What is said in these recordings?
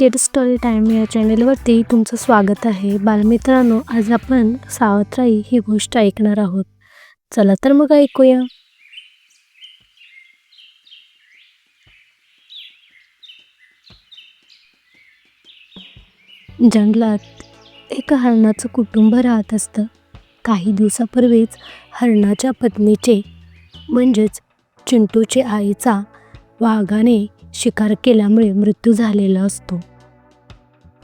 किड story time या चॅनेलवरती तुमचं स्वागत आहे. बालमित्रांनो आज आपण सावत्राई ही गोष्ट ऐकणार आहोत. चला तर मग ऐकूया. जंगलात एका हरणाचं कुटुंब राहत असतं. काही दिवसापूर्वीच हरणाच्या पत्नीचे म्हणजेच चिंटूचे आईचा वाघाने शिकार केल्यामुळे मृत्यू झालेला असतो.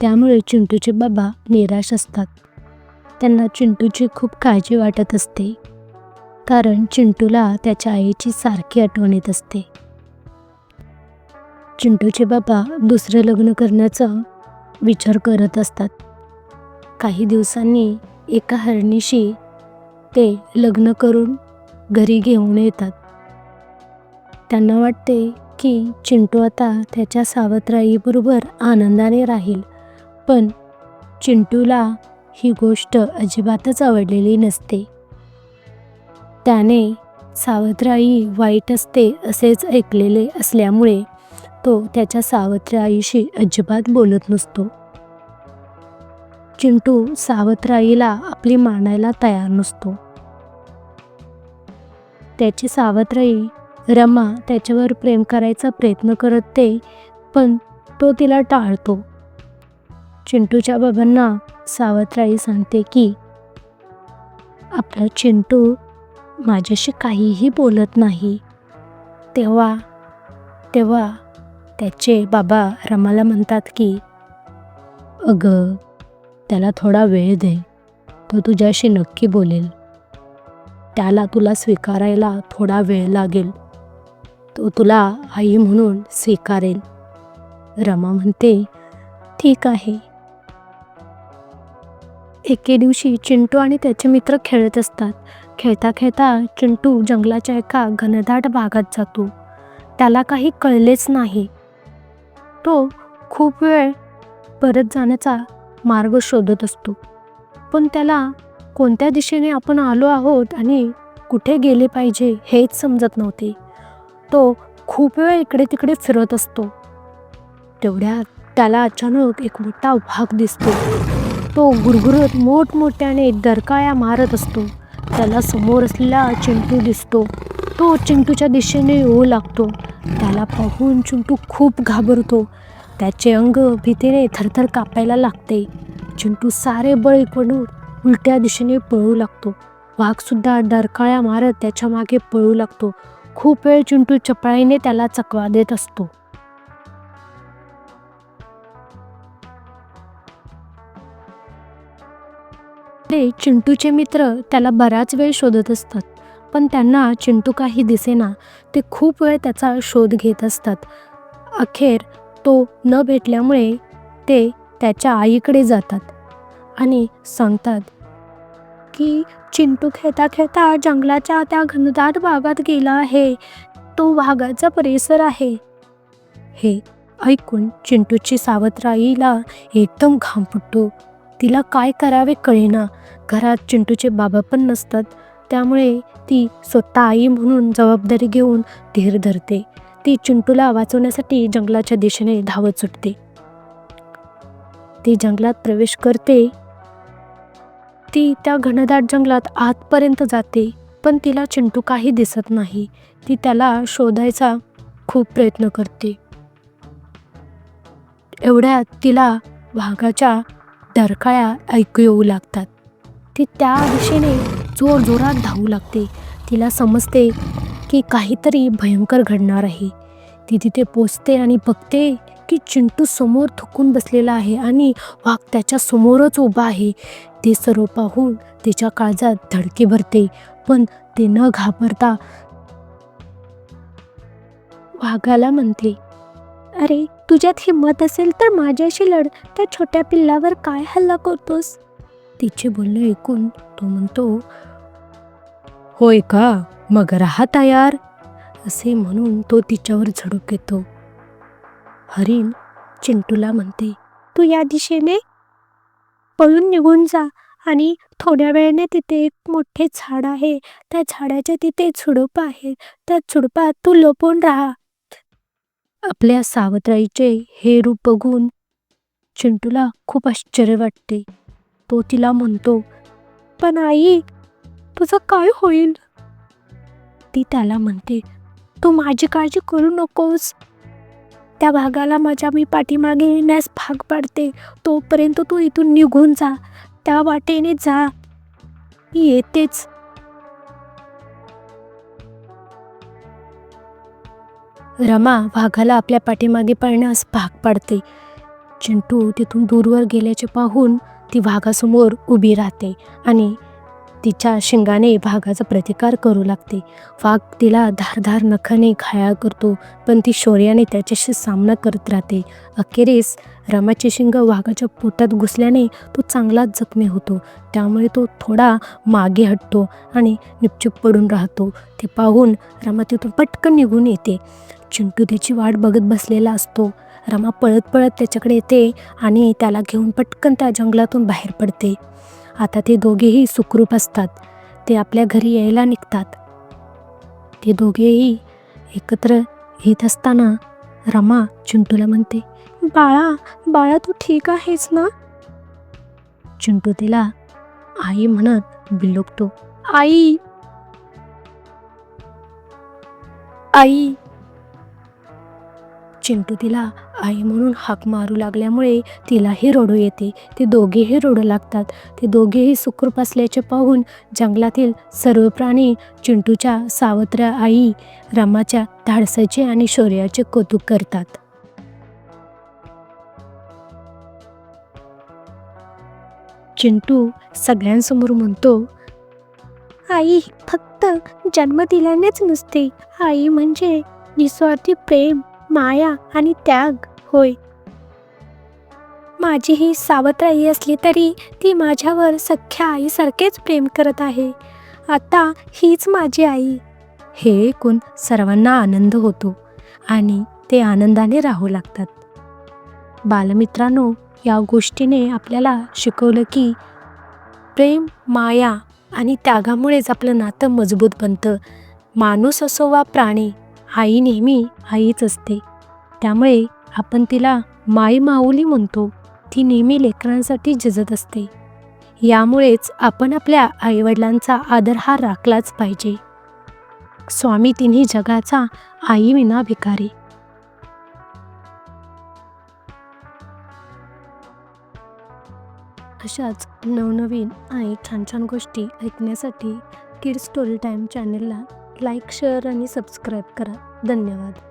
त्यामुळे चिंटूचे बाबा निराश असतात. त्यांना चिंटूची खूप काळजी वाटत असते. कारण चिंटूला त्याच्या आईची सारखी आठवण येत असते. चिंटूचे बाबा दुसरं लग्न करण्याचा विचार करत असतात. काही दिवसांनी एका हरणीशी ते लग्न करून घरी घेऊन येतात. त्यांना वाटते की चिंटू आता त्याच्या सावत्राईबरोबर आनंदाने राहील. पण चिंटूला ही गोष्ट अजिबातच आवडलेली नसते. त्याने सावत्राई वाईट असते असेच ऐकलेले असल्यामुळे तो त्याच्या सावत्राईशी अजिबात बोलत नसतो. चिंटू सावत्राईला आपली मानायला तयार नसतो. त्याची सावत्राई रमा त्याच्यावर प्रेम करायचा प्रयत्न करते पण तो तिला टाळतो. चिंटूच्या बाबांना सावत्राई सांगते की आपला चिंटू माझ्याशी काहीही बोलत नाही. तेव्हा तेव्हा त्याचे बाबा रमाला म्हणतात की अगं त्याला थोडा वेळ दे. तो तुझ्याशी नक्की बोलेल. त्याला तुला स्वीकारायला थोडा वेळ लागेल. तो तुला आई म्हणून स्वीकारेल रमा म्हणते ठीक आहे. एके दिवशी चिंटू आणि त्याचे मित्र खेळत असतात. खेळता खेळता चिंटू जंगलाच्या एका घनदाट भागात जातो. त्याला काही कळलेच नाही. तो खूप वेळ परत जाण्याचा मार्ग शोधत असतो. पण त्याला कोणत्या दिशेने आपण आलो आहोत आणि कुठे गेले पाहिजे हेच समजत नव्हते. तो खूप वेळ इकडे तिकडे फिरत असतो. तेवढ्यात त्याला अचानक एक मोठा वाघ दिसतो. तो गुरगुरत मोठमोठ्याने दरकाळ्या मारत असतो. त्याला समोर असलेला चिंटू दिसतो. तो चिंटूच्या दिशेने येऊ लागतो. त्याला पाहून चिंटू खूप घाबरतो. त्याचे अंग भीतीने थरथर कापायला लागते. चिंटू सारे बळ इकडून उलट्या दिशेने पळू लागतो. वाघसुद्धा डरकाळ्या मारत त्याच्यामागे पळू लागतो. खूप वेळ चिंटू चपळाईने त्याला चकवा देत असतो. ते चिंटूचे मित्र त्याला बराच वेळ शोधत असतात पण त्यांना चिंटू काही दिसेना. ते खूप वेळ त्याचा शोध घेत असतात. अखेर तो न भेटल्यामुळे ते त्याच्या आईकडे जातात आणि सांगतात की चिंटू खेळता खेळता जंगलाच्या त्या घनदाट भागात गेला आहे. तो वाघाचा परिसर आहे. हे ऐकून चिंटूची सावत्राईला एकदम घाम फुटतो. तिला काय करावे कळेना. घरात चिंटूचे बाबा पण नसतात. त्यामुळे ती स्वतः आई म्हणून जबाबदारी घेऊन धीर धरते. ती चिंटूला वाचवण्यासाठी जंगलाच्या दिशेने धावत सुटते. ती जंगलात प्रवेश करते. ती त्या घनदाट जंगलात आतपर्यंत जाते पण तिला चिंटू काही दिसत नाही. ती त्याला शोधायचा खूप प्रयत्न करते. एवढ्यात तिला वाघाच्या डरकाळ्या ऐकू येऊ लागतात. ती त्या दिशेने जोर जोरात धावू लागते. तिला समजते की काहीतरी भयंकर घडणार आहे. ती तिथे पोचते आणि बघते की चिंटू समोर थुकून बसलेला आहे आणि वाघ त्याच्या समोरच उभा आहे. ते सर्व पाहून तिच्या काळजात धडके भरते पण ते न घाबरता वाघाला म्हणते अरे तुझ्यात हिंमत असेल तर माझ्याशी लढ. त्या छोट्या पिल्लावर काय हल्ला करतोस? तिचे बोलणे ऐकून तो म्हणतो होय का? मग राहा तयार. असे म्हणून तो तिच्यावर झडूक येतो हरिण चिंटूला म्हणते तू या दिशेने पळून निघून जा आणि थोड्या वेळाने तिथे एक मोठे झाड आहे. त्या झाडाच्या तिथे झुडूप आहे. त्या झुडपात तू लपून राहा. आपल्या सावत्राईचे हे रूप बघून चिंटूला खूप आश्चर्य वाटते. तो तिला म्हणतो पण आई तुझं काय होईल? ती त्याला म्हणते तू माझी काळजी करू नकोस. त्या भागाला माझ्या मी पाठीमागे येण्यास भाग पाडते. तोपर्यंत तू इथून निघून जा. त्या वाटेने जा. येतेच. रमा वाघाला आपल्या पाठीमागे पळण्यास भाग पाडते. चिंटू तिथून दूरवर गेल्याचे पाहून ती वाघासमोर उभी राहते आणि तिच्या शिंगाने वाघाचा प्रतिकार करू लागते. वाघ तिला धारधार नखाने घायाळ करतो पण ती शौर्याने त्याच्याशी सामना करत राहते. अखेरीस रमाचे शिंग वाघाच्या पोटात घुसल्याने तो चांगलाच जखमी होतो. त्यामुळे तो थोडा मागे हटतो आणि निपचूप पडून राहतो. ते पाहून रमा तिथून पटकन निघून येते. चिंटू त्याची वाट बघत बसलेला असतो. रमा पळत पळत त्याच्याकडे येते आणि त्याला घेऊन पटकन त्या जंगलातून बाहेर पडते. आता ते दोघेही सुखरूप असतात. ते आपल्या घरी यायला निघतात. ते दोघेही एकत्र येत असताना रमा चिंटूला म्हणते बाळा बाळा तू ठीक आहेस ना? चिंटू तिला आई म्हणत बिलगतो आई. आई. चिंटू तिला आई म्हणून हाक मारू लागल्यामुळे तिलाही रडू येते. ते दोघेही रडू लागतात. ते दोघेही सुखरूप असल्याचे पाहून जंगलातील सर्व प्राणी चिंटूच्या सावत्र आई रमाच्या धाडसाचे आणि शौर्याचे कौतुक करतात. चिंटू सगळ्यांसमोर म्हणतो आई फक्त जन्म दिल्यानेच नसते. आई म्हणजे निस्वार्थी प्रेम. माया आणि त्याग होय. माझी ही सावत्र आई असली तरी ती माझ्यावर सख्ख्या आईसारखेच प्रेम करत आहे. आता हीच माझी आई. हे ऐकून सर्वांना आनंद होतो आणि ते आनंदाने राहू लागतात. बालमित्रांनो या गोष्टीने आपल्याला शिकवलं की प्रेम माया आणि त्यागामुळेच आपलं नातं मजबूत बनतं. माणूस असो वा प्राणी आई नेहमी आईच असते. त्यामुळे आपण तिला माई माऊली म्हणतो. ती नेहमी लेकरांसाठी झिजत असते. यामुळेच आपण आपल्या आईवडिलांचा आदर हा राखलाच पाहिजे. स्वामी तिन्ही जगाचा आई विना भिकारी. अशाच नवनवीन आणि छान छान गोष्टी ऐकण्यासाठी किड स्टोरी टाईम चॅनलला लाईक शेअर आणि सबस्क्राईब करा. धन्यवाद.